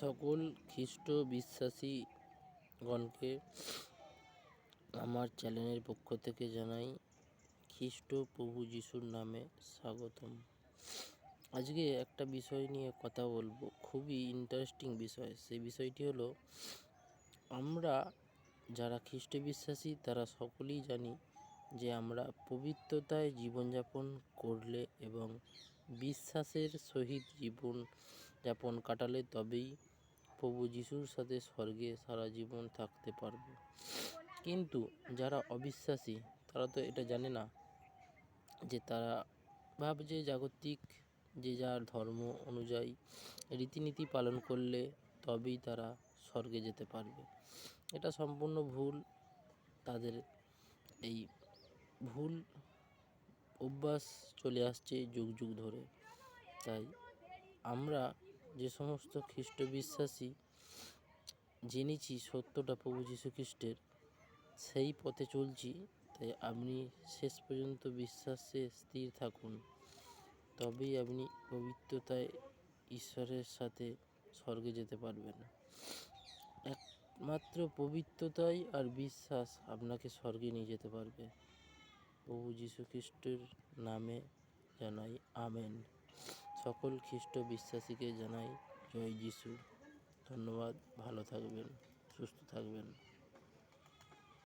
সকল খ্রিস্ট বিশ্বাসীগণকে আমার চ্যানেলের পক্ষ থেকে জানাই খ্রিস্ট প্রভু যিশুর নামে স্বাগতম। আজকে একটা বিষয় নিয়ে কথা বলব, খুবই ইন্টারেস্টিং বিষয়। সেই বিষয়টি হলো, আমরা যারা খ্রিস্ট বিশ্বাসী, তারা সকলেই জানি যে আমরা পবিত্রতায় জীবনযাপন করলে এবং বিশ্বাসের সহিত জীবন যাপন কাটালে তবেই প্রভু যিশুর সাথে স্বর্গে সারা জীবন থাকতে পারব। কিন্তু যারা অবিশ্বাসী, তারা তো এটা জানে না যে তারা ভাবছে জাগতিক যে যার ধর্ম অনুযায়ী রীতিনীতি পালন করলে তবেই তারা স্বর্গে যেতে পারবে। এটা সম্পূর্ণ ভুল। তাদের এই ভুল অভ্যাস চলে আসছে যুগ যুগ ধরে। তাই আমরা যে সমস্ত খ্রিস্ট বিশ্বাসী জেনেছি সত্যটা প্রভু যীশু খ্রিস্টের সেই পথে চলছি। তাই আপনি শেষ পর্যন্ত বিশ্বাসে স্থির থাকুন। তবেই আপনি পবিত্রতায় ঈশ্বরের সাথে স্বর্গে যেতে পারবেন। একমাত্র পবিত্রতাই আর বিশ্বাস আপনাকে স্বর্গে নিয়ে যেতে পারবে। প্রভু যীশু খ্রিস্টের নামে জানাই, আমেন। সকল খ্রিস্ট বিশ্বাসীকে জানাই জয় যিশু। ধন্যবাদ ভালো থাকবেন সুস্থ থাকবেন।